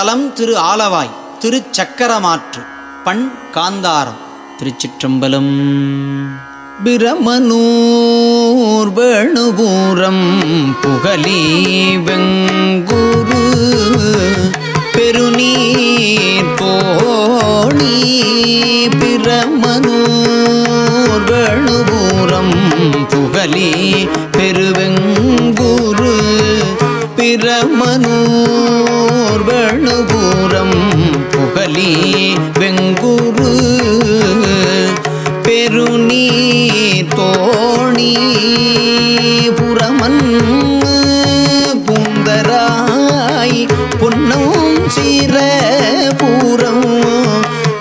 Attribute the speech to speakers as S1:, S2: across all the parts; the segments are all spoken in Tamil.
S1: தலம் திரு ஆலவாய் திருச்சக்கரமாற்று பண் காந்தாரம் திருச்சிற்றம்பலம். பிரமனூர் வேணுபூரம் புகழி வெங்குரு பெருநீர் போணி பிரமனூர் வேணுபூரம் புகழி பெருவெங்குரு பிரமனூர் வேணுபூரம் புகழி வெங்குரு. பெருநீ தோணி புறமன் புந்தராய் பொன்னும் சீர பூரம்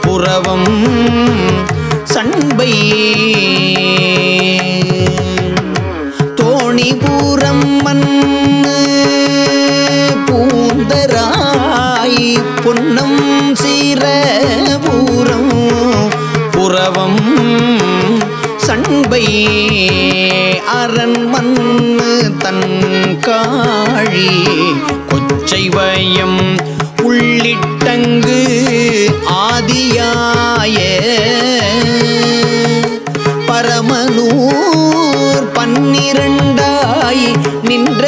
S1: புறவம் சண்பை தோணி பூரம் மன் சண்பை அரண் மண்ணு தன் காழி கொச்சை வயம் உள்ளிட்டங்கு ஆதியாய பரமனூர் பன்னிரண்டாய் நின்ற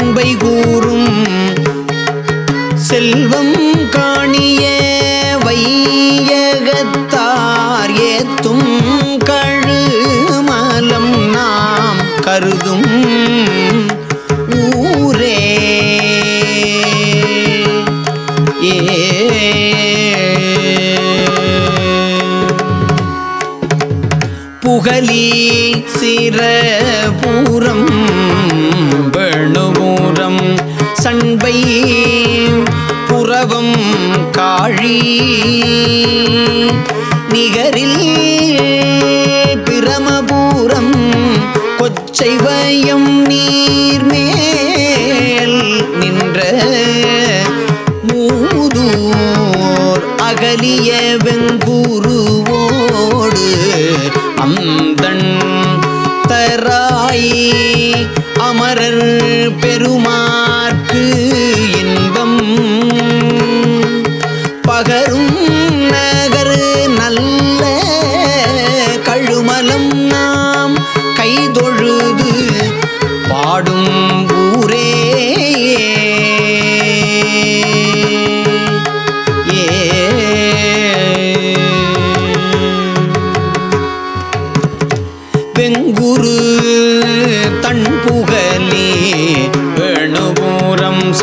S1: அன்பை கூறும் செல்வம் காணிய வையகத்தார் ஏத்தும் கழுமலம் நாம் கருதும் ஊரே. ஏ. புகழி சிறபூரம்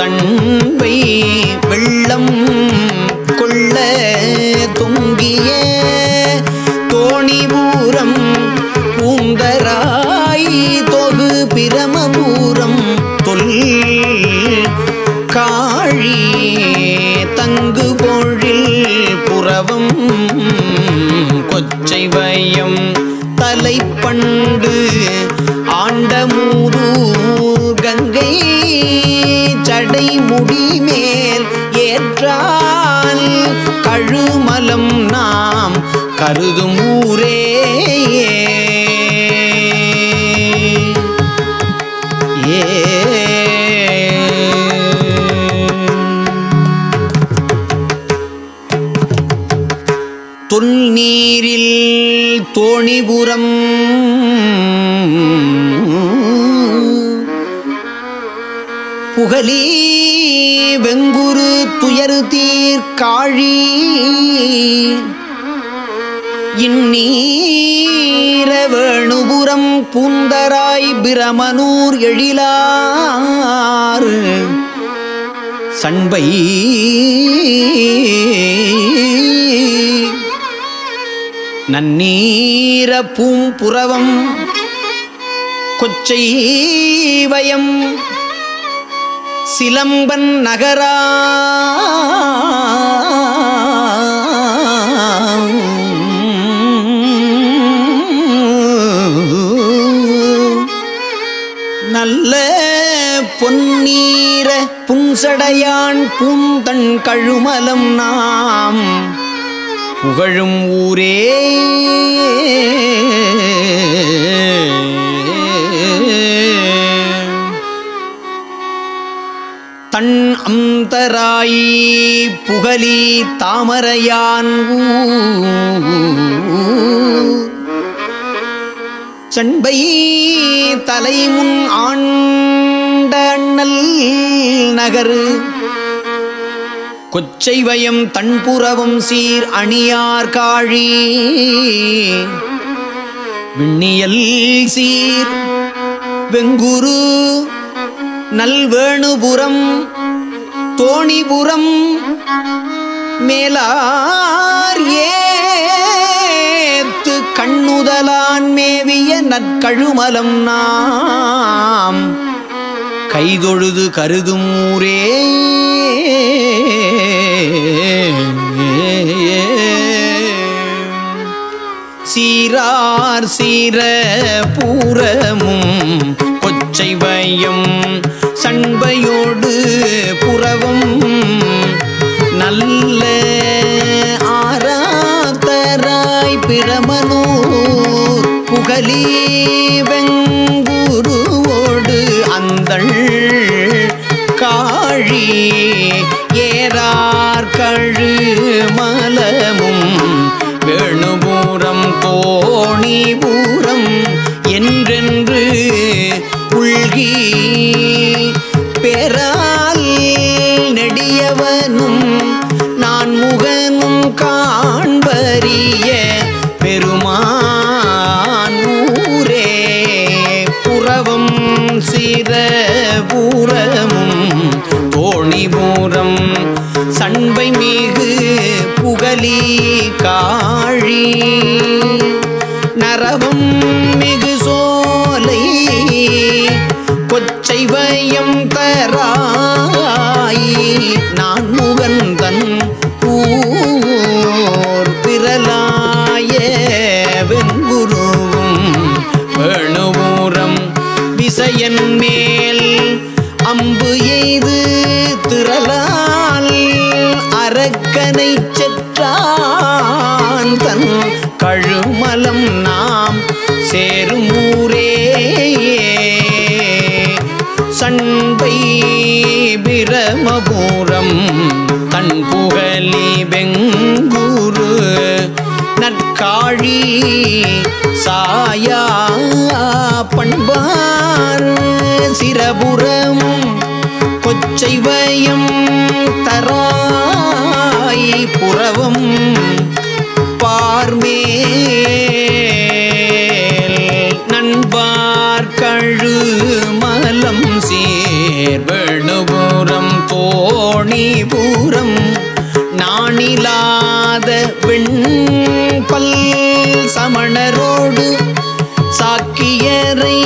S1: சண்பை வெள்ளம் புகலி வெங்குரு துயரு தீர்காழி இந்நீர வேணுபுரம் பூந்தராய் பிரமனூர் எழிலாறு. சண்பை நன்னீர பூம்புறவம் கொச்சை வயம் சிலம்பன் நகரா. நல்ல பொன்னீர புன்சடையான் பூந்தன் கழுமலம் நாம். புகழும் ஊரே. தன் அந்தராயி புகலி தாமரையான் ஊர். சண்பை தலைமுன் ஆண்ட அண்ணல் நகரு. கொச்சைவயம் தன்புறவும் சீர் அணியார் காழி. விண்ணியல் சீர் வெங்குரு நல்வேணுபுரம் தோணிபுரம் மேலார் ஏத்து கண்ணுதலான் மேவிய நற்கழுமலம் நாம். கைதொழுது கருதும் ஊரே சீரார் சீர பூரமும் கொச்சை சண்பையோடு புறவும் நல்ல ஆராத்தராய் பிரமனூர் புகலி வெங்குருவோடு அந்தள் காழி ஏறார் கழு கொச்சை தராய். நான் முகந்தன் ஊர் பிறலாய வெங்குருவும் வேணுபூரம் விசயன் மேல் அம்பு எய்து திரளால் அரக்கனை செ அன்பை பிரமபூரம் தன் புகழி வெங்கூரு நற்காழி சாயா பண்பார் சிரபுரம் கொச்சைவயம் தராய் புறவும் பார்மே சேர்வெணுபுரம் தோணிபுரம் நாணிலாத வெண்பல் சமணரோடு சாக்கியரை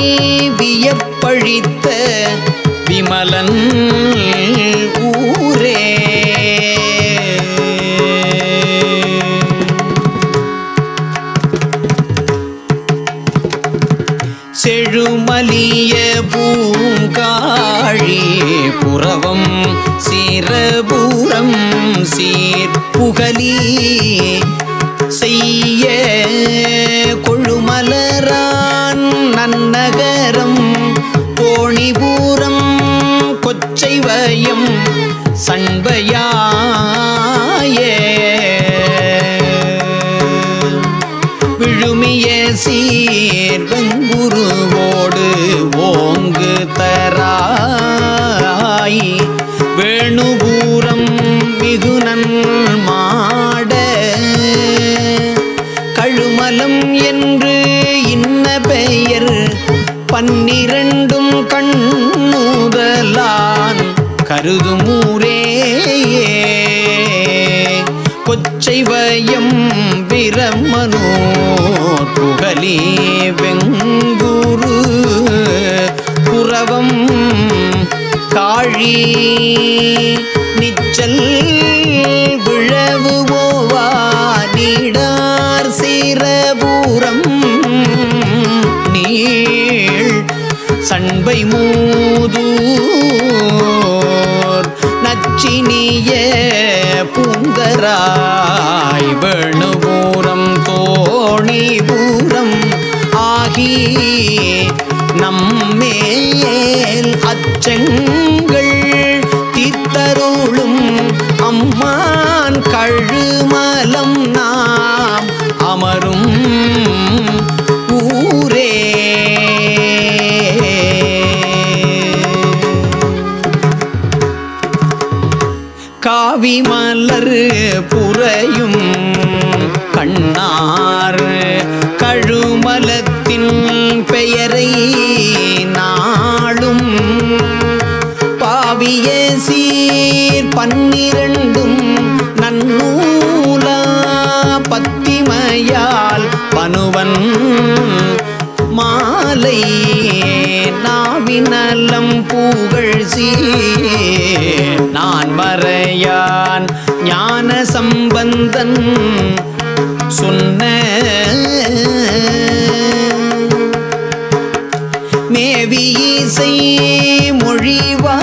S1: வியப்பழித்த விமலன் புறவம் சீரபூரம் சீர்புகலி செய்ய கொழுமலரான் நன்னகரம் கோணிபூரம் கொச்சைவயம் சண்பையாய. விழுமிய சீர்வங்குருவ புறவம் காழி நிச்சல் விழவு ஓவா நீடார் சீரபூரம். நீள் சண்பை மூதூர். நச்சினிய பூந்தராய் வேணுபூரம் தோணிபூரம் ஆகி நம்மே பன்னிரண்டும் நன்னூலா பத்திமையால் பனுவன் மாலை நாவினலம் பூகள் சீ நான் மறையான் ஞான சம்பந்தன் சொன்ன மேவி இசை மொழிவா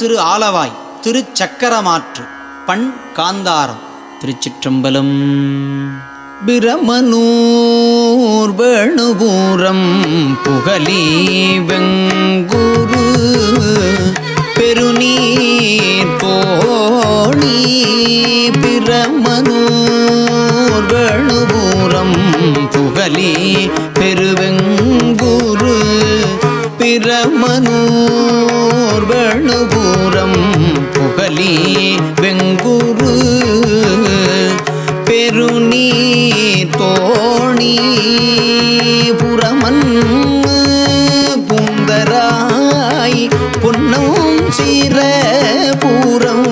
S1: திரு ஆலவாய் திருச்சக்கரமாற்று பண் காந்தாரம் திருச்சிற்றம்பலம். பிரமனூர் வேணுபூரம் புகழி வெங்குரு பெருநீர் போணி பிரமனூர் வேணுபூரம் புகழி பெருவெங்குரு பிரமனூர் வேணுபூரம் புகழி வெங்குரு. பெருநீ தோணி புறமன் புந்தராய் பொன்னம் சீர பூரம்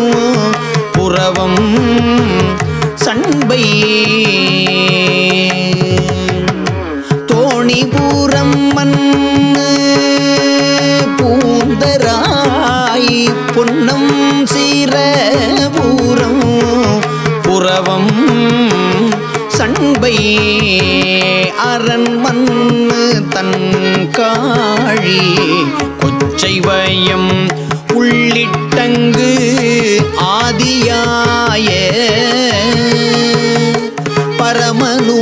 S1: புறவம் சண்பை தோணிபூரம் மன் பூந்தராய் பொன்னம் சீர பூரம் புறவம் சண்பை அரண்மன்னு தன் காழி கொச்சைவயம் உள்ளிட்டங்கு ஆதியாய பரமனூ